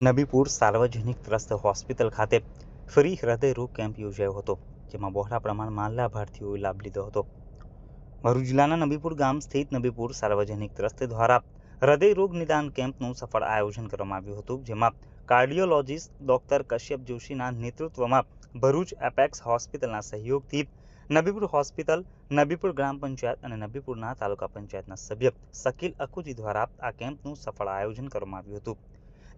નબીપુર સાર્વજનિક trust hospital ખાતે free હૃદય રોગ કેમ્પ યોજાયો હતો, જેમાં બહોળા પ્રમાણમાં લાભાર્થીઓએ લાભ લીધો હતો. ભરૂચ જિલ્લાના નબીપુર ગામ સ્થિત નબીપુર સાર્વજનિક ટ્રસ્ટ દ્વારા હૃદય રોગ નિદાન કેમ્પનું સફળ આયોજન કરવામાં આવ્યું હતું, જેમાં કાર્ડિયોલોજિસ્ટ ડોક્ટર કશ્યપ જોશીના નેતૃત્વમાં ભરૂચ એપેક્સ હોસ્પિટલના સહયોગથી નબીપુર હોસ્પિટલ, નબીપુર ગ્રામ પંચાયત અને નબીપુરના તાલુકા પંચાયતના સભ્ય શકીલ અકુજી દ્વારા આ કેમ્પનું સફળ આયોજન કરવામાં આવ્યું હતું.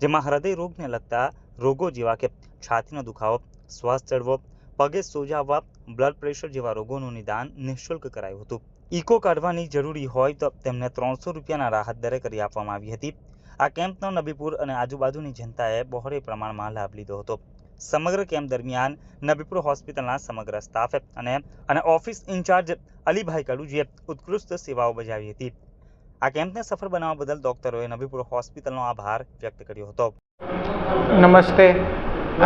જેમાં હૃદય રોગને લગતા રોગો જેવા કે છાતીનો દુખાવો, શ્વાસ ચડવો, પગે સોજાવવા બ્લડ પ્રેશર જેવા રોગોનું નિદાન નિઃશુલ્ક કરાયું હતું. ઇકો કાઢવાની જરૂરી હોય તો તેમને ત્રણસો રૂપિયાના રાહત દરે કરી આપવામાં આવી હતી. આ કેમ્પનો નબીપુર અને આજુબાજુની જનતાએ બહોળે પ્રમાણમાં લાભ લીધો હતો. સમગ્ર કેમ્પ દરમિયાન નબીપુર હોસ્પિટલના સમગ્ર સ્ટાફે અને અને ઓફિસ ઇન્ચાર્જ અલીભાઈ કડુજીએ ઉત્કૃષ્ટ સેવાઓ બજાવી હતી. આ કેમ્પને સફળ બનાવવા બદલ ડોક્ટરોએ નબીપુર હોસ્પિટલનો આભાર વ્યક્ત કર્યો હતો. નમસ્તે.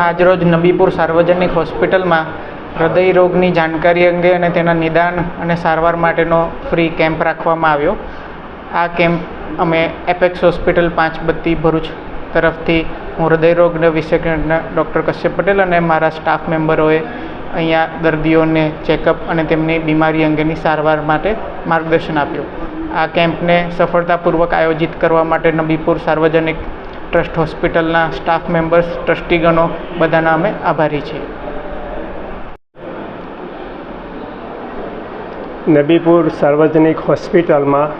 આજરોજ નબીપુર સાર્વજનિક હોસ્પિટલમાં હૃદય રોગની જાણકારી અંગે અને તેના નિદાન અને સારવાર માટેનો ફ્રી કેમ્પ રાખવામાં આવ્યો. આ કેમ્પ અમે એપેક્સ હોસ્પિટલ પાંચ બત્તી ભરૂચ તરફથી હું હૃદય રોગ વિશેષજ્ઞ ડૉક્ટર કશ્યપ પટેલ અને મારા સ્ટાફ મેમ્બરોએ અહીંયા દર્દીઓને ચેકઅપ અને તેમની બીમારી અંગેની સારવાર માટે માર્ગદર્શન આપ્યું. આ કેમ્પને સફળતાપૂર્વક આયોજિત કરવા માટે નબીપુર સાર્વજનિક ટ્રસ્ટ હોસ્પિટલના સ્ટાફ મેમ્બર્સ, ટ્રસ્ટીગણો બધાના અમે આભારી છીએ. નબીપુર સાર્વજનિક હોસ્પિટલમાં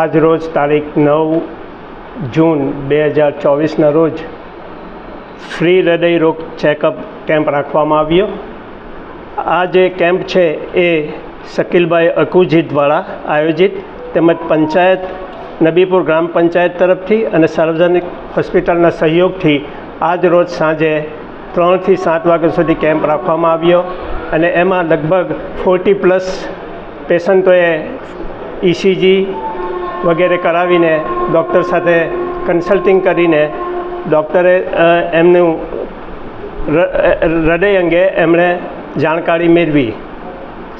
આજ રોજ તારીખ નવ જૂન બે હજાર ચોવીસના રોજ ફ્રી હૃદય રોગ ચેકઅપ કેમ્પ રાખવામાં આવ્યો. આ જે કેમ્પ છે એ શકીલભાઈ અકુજી દ્વારા આયોજિત તેમજ પંચાયત નબીપુર ગ્રામ પંચાયત તરફથી અને સાર્વજનિક હોસ્પિટલના સહયોગથી આજ રોજ સાંજે ત્રણથી સાત વાગ્યા સુધી કેમ્પ રાખવામાં આવ્યો અને એમાં લગભગ ફોર્ટી પ્લસ પેશન્ટોએ ઇસીજી વગેરે કરાવીને ડૉક્ટર સાથે કન્સલ્ટિંગ કરીને ડૉક્ટરે એમનું હૃદય અંગે એમણે જાણકારી મેળવી.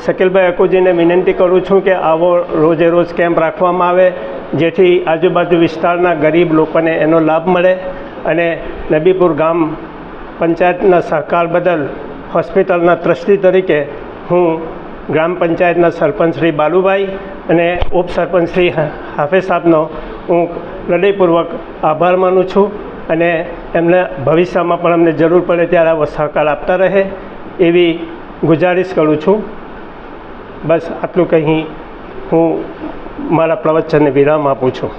શકીલભાઈ અકુજીને વિનંતી કરું છું કે આવો રોજે રોજ કેમ્પ રાખવામાં આવે, જેથી આજુબાજુ વિસ્તારના ગરીબ લોકોને એનો લાભ મળે અને નબીપુર ગામ પંચાયતના સહકાર બદલ હોસ્પિટલના ટ્રસ્ટી તરીકે હું ગ્રામ પંચાયતના સરપંચ શ્રી બાલુભાઈ અને ઉપસરપંચ શ્રી હા- હાફેઝ સાહેબનો હું હૃદયપૂર્વક આભાર માનું છું અને એમને ભવિષ્યમાં પણ અમને જરૂર પડે ત્યારે આવો સહકાર આપતા રહે એવી ગુજારિશ કરું છું. બસ આટલું કહી હું મારા પ્રવચનને વિરામ આપું છું.